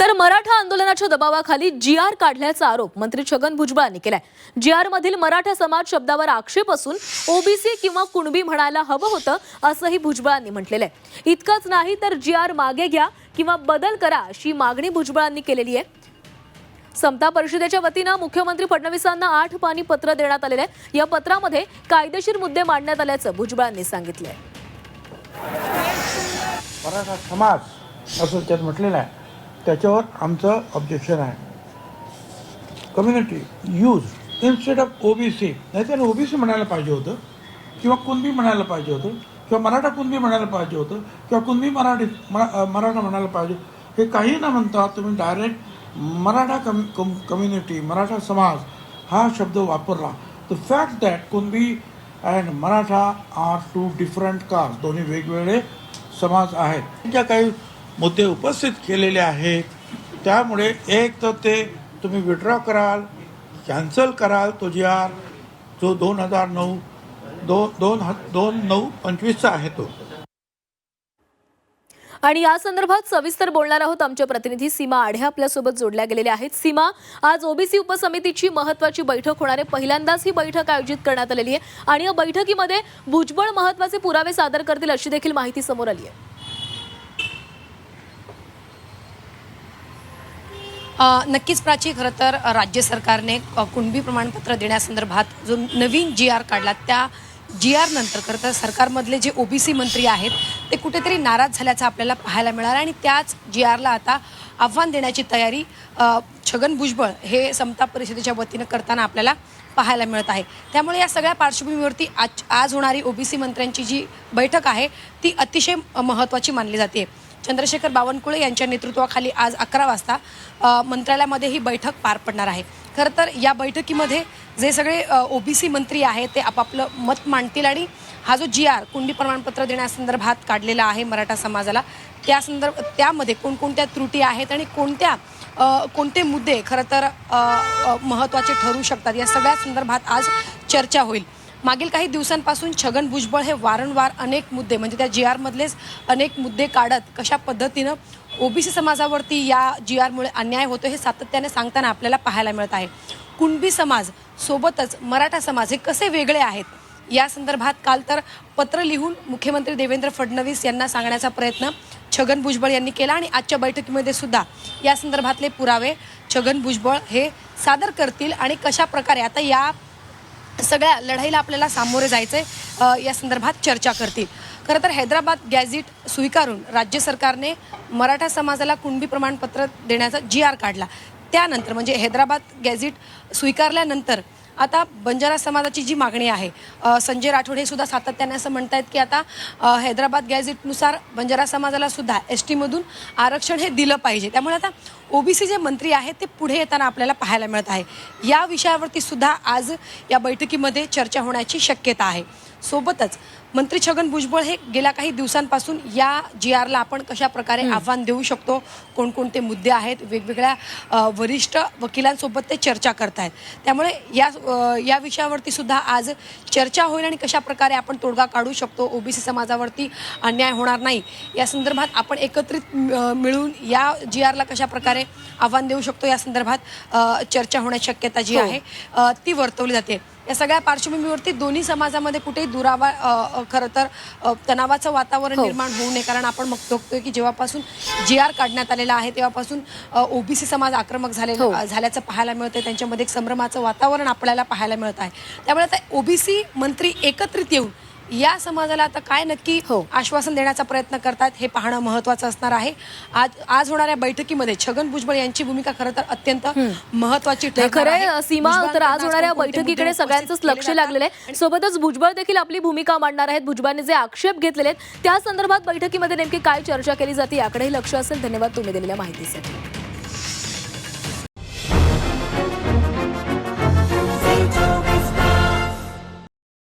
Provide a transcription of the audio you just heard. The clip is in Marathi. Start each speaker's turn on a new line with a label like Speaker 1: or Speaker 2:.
Speaker 1: तर मराठा आंदोलनाच्या दबावाखाली जी आर काढल्याचा आरोप मंत्री छगन भुजबळांनी केलाय. जी आर मधील मराठा समाज शब्दावर आक्षेप असून ओबीसी किंवा कुणबी म्हणायला हवं होतं असंही भुजबळांनी म्हटलेलं आहे. इतकंच नाही तर जी आर मागे घ्या किंवा बदल करा अशी मागणी भुजबळांनी केलेली आहे. समता परिषदेच्या वतीनं मुख्यमंत्री फडणवीसांना आठ पानी पत्र देण्यात आलेलं आहे. या पत्रामध्ये कायदेशीर मुद्दे मांडण्यात आल्याचं भुजबळांनी सांगितलंय.
Speaker 2: मराठा समाज असं त्यात म्हटलेलं आहे. त्याच्यावर आमचं ऑब्जेक्शन आहे. Community use instead of OBC नाही त्याने ओबीसी म्हणायला पाहिजे होतं किंवा कुणबी म्हणायला पाहिजे होतं किंवा मराठा कुणबी म्हणायला पाहिजे होतं किंवा कुणबी मराठी मरा- मराठा म्हणायला पाहिजे हे काही न म्हणता तुम्ही direct Maratha com com community Maratha समाज हा शब्द वापरला. The fact that Kunbi and Maratha are two different caste दोन्ही वेगवेगळे समाज आहेत. ज्या काही मुद्दे उपस्थित केलेले आहेत. त्यामुळे एक तर ते तुम्ही विड्रॉ कराल कॅन्सल कराल तो जी आर जो दोन हजार नऊ दो दोन दोन नऊ पंचवीसचा आहे तो.
Speaker 1: आणि या संदर्भात सविस्तर बोलणार आहोत आमचे प्रतिनिधी सीमा आढे आपल्यासोबत जोडल्या गेलेल्या आहेत. सीमा आज ओबीसी उपसमितीची महत्वाची बैठक होणार आहे. पहिल्यांदाच ही बैठक आयोजित करण्यात आलेली आहे. आणि या बैठकीमध्ये भुजबळ महत्त्वाचे पुरावे सादर करतील अशी देखील माहिती समोर आली आहे.
Speaker 3: नक्कीच प्राची खरं तर राज्य सरकारने कुणबी प्रमाणपत्र देण्यासंदर्भात जो नवीन जी आर काढला त्या जी आर नंतर खरं तर सरकारमधले जे ओबीसी मंत्री आहेत ते कुठेतरी नाराज झाल्याचं आपल्याला पाहायला मिळालं आणि त्याच जी आरला आता आव्हान देण्याची तयारी छगन भुजबळ हे समता परिषदेच्या वतीनं करताना आपल्याला पाहायला मिळत आहे. त्यामुळे या सगळ्या पार्श्वभूमीवरती आज आज होणारी ओबीसी मंत्र्यांची जी बैठक आहे ती अतिशय महत्त्वाची मानली जाते. चंद्रशेखर बावनकुळे यांच्या नेतृत्वाखाली आज अकरा वाजता मंत्रालयामध्ये ही बैठक पार पडणार आहे. खरं तर या बैठकीमध्ये जे सगळे ओबीसी मंत्री आहेत ते आपापलं मत मांडतील आणि हा जो जी आर कुंडी प्रमाणपत्र देण्यासंदर्भात काढलेला आहे मराठा समाजाला त्या संदर्भ त्यामध्ये कोणकोणत्या त्रुटी आहेत आणि कोणत्या कोणते मुद्दे खरं तर महत्त्वाचे ठरू शकतात या सगळ्या संदर्भात आज चर्चा होईल. मागील काही दिवसांपासून छगन भुजबळ हे वारंवार अनेक मुद्दे म्हणजे त्या जी आरमधलेच अनेक मुद्दे काढत कशा पद्धतीनं ओबीसी समाजावरती या जी आरमुळे अन्याय होतो हे सातत्याने सांगताना आपल्याला पाहायला मिळत आहे. कुणबी समाज सोबतच मराठा समाज हे कसे वेगळे आहेत? या संदर्भात काल तर पत्र लिहून मुख्यमंत्री देवेंद्र फडणवीस यांना सांगण्याचा प्रयत्न छगन भुजबळ यांनी केला आणि आजच्या बैठकीमध्ये सुद्धा या संदर्भातले पुरावे छगन भुजबळ हे सादर करतील आणि कशा प्रकारे आता या सगळ्या लढाईला आपल्याला सामोरे जायचंय या संदर्भात चर्चा करतील. खरं तर हैदराबाद गॅझेट स्वीकारून राज्य सरकारने मराठा समाजाला कुणबी प्रमाणपत्र देण्याचा जी आर काढला. त्यानंतर म्हणजे हैदराबाद गॅझेट स्वीकारल्यानंतर आता बंजारा समाजाची जी मागणी आहे संजय राठोड हे सुद्धा सातत्याने असं म्हणतायत की आता हैदराबाद गॅझेटनुसार बंजारा समाजाला सुद्धा एस टीमधून आरक्षण हे दिलं पाहिजे. त्यामुळे आता ओबीसी जे मंत्री आहेत ते पुढे येताना आपल्याला पाहायला मिळत आहे. या विषयावरती सुद्धा आज या बैठकीमध्ये चर्चा होण्याची शक्यता आहे. सोबतच मंत्री छगन भुजबळ हे गेल्या काही दिवसांपासून या जी आरला आपण कशा प्रकारे आव्हान देऊ शकतो? कोणकोणते मुद्दे आहेत? वेगवेगळ्या वरिष्ठ वकिलांसोबत ते चर्चा करतायत. त्यामुळे या या विषयावरती सुद्धा आज चर्चा होईल आणि कशा प्रकारे आपण तोडगा काढू शकतो? ओबीसी समाजावरती अन्याय होणार नाही. या संदर्भात आपण एकत्रित मिळून या जी आरला कशा प्रकारे आव्हान देऊ शकतो? या संदर्भात चर्चा होण्याची शक्यता जी
Speaker 1: हो.
Speaker 3: आहे ती वर्तवली जाते. या सगळ्या पार्श्वभूमीवरती दोन्ही समाजामध्ये कुठेही दुरावा खरं तर तणावाचं वातावरण
Speaker 1: हो.
Speaker 3: निर्माण होऊ नये कारण आपण मग बघतोय की जेव्हापासून जी आर काढण्यात आलेला आहे तेव्हापासून ओबीसी समाज आक्रमक झाले
Speaker 1: हो.
Speaker 3: झाल्याचं पाहायला मिळतंय त्यांच्यामध्ये एक संभ्रमाचं वातावरण आपल्याला पाहायला मिळत आहे त्यामुळे आता ओबीसी मंत्री एकत्रित येऊन या समाजाला आता काय नक्की
Speaker 1: हो.
Speaker 3: आश्वासन देण्याचा प्रयत्न करतात हे पाहणं महत्वाचं असणार आहे. आज आज होणाऱ्या बैठकीमध्ये छगन भुजबळ यांची भूमिका खरं तर अत्यंत महत्वाची आहे.
Speaker 1: सीमा तर आज होणाऱ्या बैठकीकडे सगळ्यांचंच लक्ष लागलेलं आहे. सोबतच भुजबळ देखील आपली भूमिका मांडणार आहेत. भुजबळांनी जे आक्षेप घेतलेले आहेत त्या संदर्भात बैठकीमध्ये नेमकी काय चर्चा केली जाते याकडेही लक्ष असेल. धन्यवाद तुम्ही दिलेल्या माहितीसाठी.